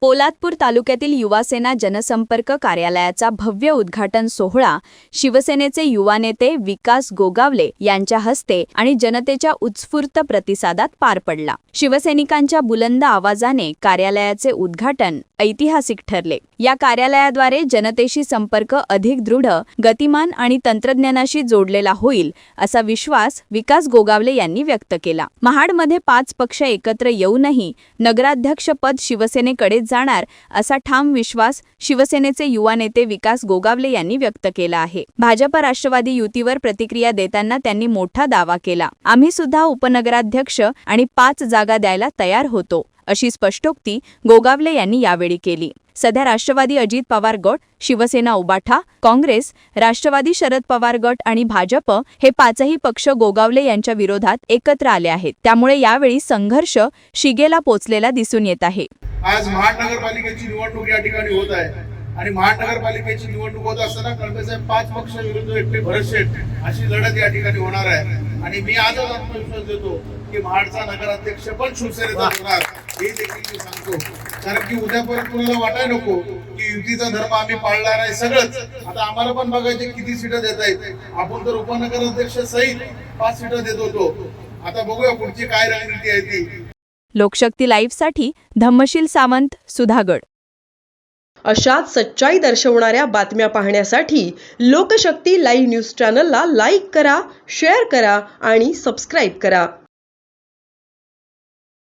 पोलादपूर तालुक्यातील युवासेना जनसंपर्क कार्यालयाचा भव्य उद्घाटन सोहळा शिवसेनेचे युवा नेते विकास गोगावले यांच्या हस्ते आणि जनतेच्या उत्स्फूर्त प्रतिसादात पार पडला. शिवसैनिकांच्या बुलंद आवाजाने कार्यालयाचे उद्घाटन ऐतिहासिक ठरले. या कार्यालयाद्वारे जनतेशी संपर्क अधिक दृढ गतिमान आणि तंत्रज्ञानाशी जोडलेला होईल असा विश्वास विकास गोगावले यांनी व्यक्त केला. महाडमध्ये पाच पक्ष एकत्र येऊनही नगराध्यक्षपद शिवसेनेकडे जाणार असा ठाम विश्वास शिवसेनेचे युवा नेते विकास गोगावले यांनी व्यक्त केला आहे. भाजप राष्ट्रवादी युतीवर प्रतिक्रिया देताना त्यांनी मोठा दावा केला. आम्ही सुद्धा उपनगराध्यक्ष आणि पाच जागा द्यायला तयार होतो. अशी स्पष्टोक्ती गोगावले यांनी यावेळी केली. सध्या राष्ट्रवादी अजित पवार गट शिवसेना उबाठा काँग्रेस राष्ट्रवादी शरद पवार गट आणि भाजप हे पाचही पक्ष गोगावले यांच्या विरोधात एकत्र आले आहेत. त्यामुळे यावेळी संघर्ष शिगेला पोचलेला दिसून येत आहे. आज महानगरपालिकेची निवडणूक या ठिकाणी होत आहे. आणि महानगरपालिकेची निवडणूक होत असताना कळमेसाहेब पाच पक्ष विरुद्ध एकटे भरत शेठ अशी लढत या ठिकाणी होणार आहे. आणि मी आजच आत्मविश्वास देतो की महाडचा नगराध्यक्ष पण शिवसेनेचा होणार हे देखील मी सांगतो. कारण की उद्या परत कुणाला वाटाय नको की युतीचा धर्म आम्ही पाळणार आहे सगळंच. आता आम्हाला पण बघायचे किती सीटं देत आहेत. आपण तर उपनगराध्यक्ष सहित पाच सीटं देत होतो. आता बघूया पुढची काय रणनीती आहे ती. लोकशक्ती लाईव्हसाठी धम्मशील सावंत सुधागड. अशाच सच्चाई दर्शवणाऱ्या बातम्या पाहण्यासाठी लोकशक्ती लाईव्ह न्यूज चॅनलला लाईक करा शेअर करा आणि सबस्क्राईब करा.